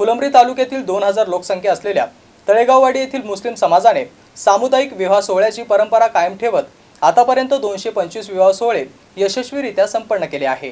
फुलंब्री तालुक्यातील दोन हजार लोकसंख्या असलेल्या तळेगाववाडी येथील मुस्लिम समाजाने सामुदायिक विवाह सोहळ्याची परंपरा कायम ठेवत आतापर्यंत दोनशे पंचवीस विवाह सोहळे यशस्वीरित्या संपन्न केले आहे.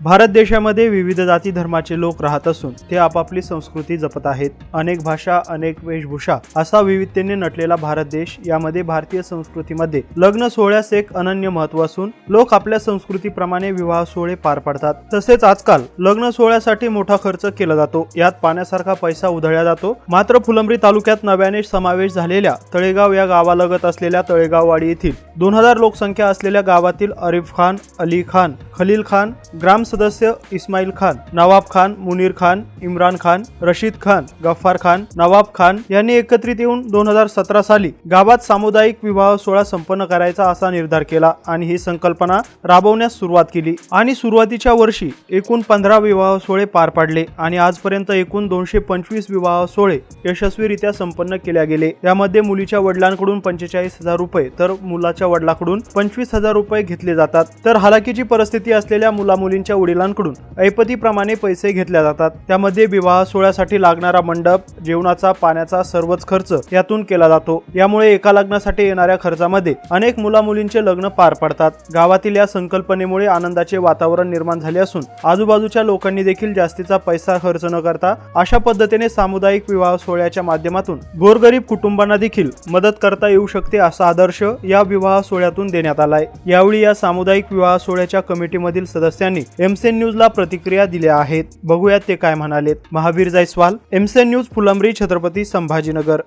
भारत देशामध्ये विविध जाती धर्माचे लोक राहत असून ते आपापली संस्कृती जपत आहेत. अनेक भाषा अनेक वेशभूषा असा विविधतेने नटलेला भारत देश यामध्ये भारतीय संस्कृतीमध्ये लग्न सोहळ्यास एक अनन्य महत्त्व असून लोक आपल्या संस्कृतीप्रमाणे विवाह सोहळे पार पाडतात. तसेच आजकाल लग्न सोहळ्यासाठी मोठा खर्च केला जातो. यात पाण्यासारखा पैसा उधळला जातो. मात्र फुलंब्री तालुक्यात नव्याने समावेश झालेल्या तळेगाव या गावालगत असलेल्या तळेगाववाडी येथील दोन हजार लोकसंख्या असलेल्या गावातील अरिफ खान अली खान खलील खान ग्राम सदस्य इस्माईल खान नवाब खान मुनीर खान इम्रान खान रशीद खान गफ्फार खान नवाब खान यांनी एकत्रित येऊन दोन हजार सतरा साली गावात सामुदायिक विवाह सोहळा संपन्न करायचा असा निर्धार केला आणि ही संकल्पना राबवण्यास सुरुवात केली. आणि सुरुवातीच्या वर्षी एकूण पंधरा विवाह सोहळे पार पाडले आणि आजपर्यंत एकूण दोनशे पंचवीस विवाह सोहळे यशस्वीरित्या संपन्न केल्या गेले. यामध्ये मुलीच्या वडिलांकडून पंचेचाळीस हजार रुपये तर मुलाच्या वडिलांकडून पंचवीस हजार रुपये घेतले जातात. तर हालाकीची परिस्थिती असलेल्या मुला मुलींच्या वडिलांकडून ऐपतीप्रमाणे पैसे घेतल्या जातात. त्यामध्ये विवाह सोहळ्यासाठी लागणारा मंडप जेवणाचा पाण्याचा सर्वच खर्च यातून केला जातो. यामुळे एका लग्नासाठी येणाऱ्या खर्चामध्ये अनेक मुला मुलींचे लग्न पार पडतात. गावातील या संकल्पनेमुळे आनंदाचे वातावरण निर्माण झाले असून आजूबाजूच्या लोकांनी देखील जास्तीचा पैसा खर्च न करता अशा पद्धतीने सामुदायिक विवाह सोहळ्याच्या माध्यमातून गोरगरीब कुटुंबांना देखील मदत करता येऊ शकते असा आदर्श या विवाह सोहळ्यातून देण्यात आलाय. यावेळी या सामुदायिक विवाह सोहळ्याच्या कमिटीमधील सदस्यांनी एमसेन न्यूजला प्रतिक्रिया दिल्या आहेत. बघूयात ते काय म्हणालेत. Mahavir Jaiswal MCN news Phulambri Chhatrapati Sambhajinagar.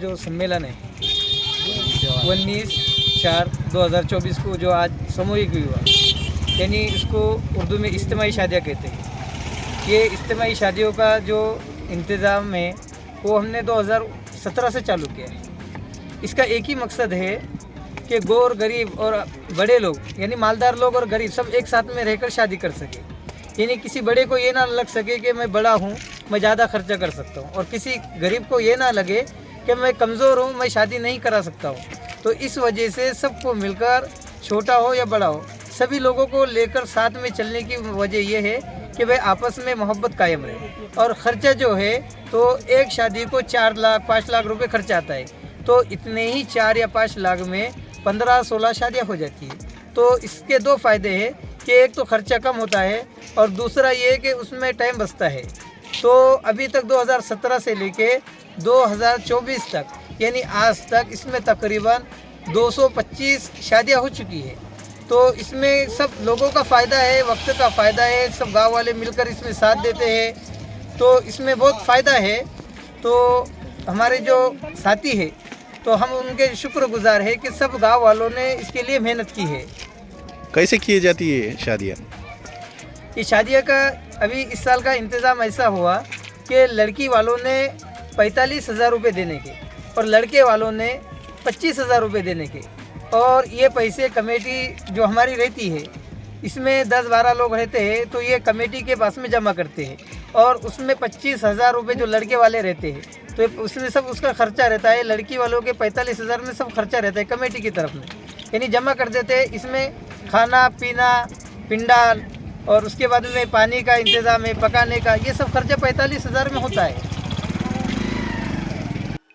जो सम्मेलन है उन्नीस चार 2024 को जो आज सामूहिक विवाह यानी इसको उर्दू में इज्तमाही शादियाँ कहते हैं। ये इज्तमाही शादियों का जो इंतज़ाम है वो हमने 2017 से चालू किया है। इसका एक ही मकसद है कि गोर, गरीब और बड़े लोग, यानी मालदार लोग और गरीब सब एक साथ में रहकर शादी कर सके। यानी किसी बड़े को ये ना लग सके कि मैं बड़ा हूँ, मैं ज़्यादा खर्चा कर सकता हूँ। और किसी गरीब को ये ना लगे कि मैं कमज़ोर हूँ, मैं शादी नहीं करा सकता हूँ। तो इस वजह से सबको मिलकर छोटा हो या बड़ा हो, सभी लोगों को लेकर साथ में चलने की वजह यह है कि भाई आपस में मोहब्बत कायम रहे। और ख़र्चा जो है तो एक शादी को चार लाख, पाँच लाख रुपए खर्चा आता है। तो इतने ही चार या पाँच लाख में पंद्रह सोलह शादियाँ हो जाती है। तो इसके दो फ़ायदे हैं कि एक तो खर्चा कम होता है और दूसरा ये कि उसमें टाइम बचता है। तो अभी तक 2017 से लेके 2024 तक, यानी आज तक इसमें तकरीबन 225 शादियाँ हो चुकी है। तो इसमें सब लोगों का फ़ायदा है, वक्त का फ़ायदा है, सब गाँव वाले मिलकर इसमें साथ देते हैं। तो इसमें बहुत फ़ायदा है। तो हमारे जो साथी है तो हम उनके शुक्रगुजार है कि सब गाँव वालों ने इसके लिए मेहनत की है। कैसे किए जाती है शादियाँ? ये शादियों का अभी इस साल का इंतज़ाम ऐसा हुआ कि लड़की वालों ने पैंतालीस हज़ार रुपये देने के और लड़के वालों ने पच्चीस हज़ार रुपये देने के। और ये पैसे कमेटी जो हमारी रहती है इसमें दस बारह लोग रहते हैं तो ये कमेटी के पास में जमा करते हैं। और उसमें पच्चीस हज़ार रुपये जो लड़के वाले रहते हैं। तो उसमें सब उसका खर्चा रहता है। लड़की वालों के पैंतालीस हज़ार में सब खर्चा रहता है कमेटी की तरफ़ में। यानी जमा कर देते हैं। इसमें खाना, पीना, पिंडाल और उसके बाद में पानी का इंतज़ाम है, पकाने का, ये सब खर्चा पैंतालीस हज़ार में होता है।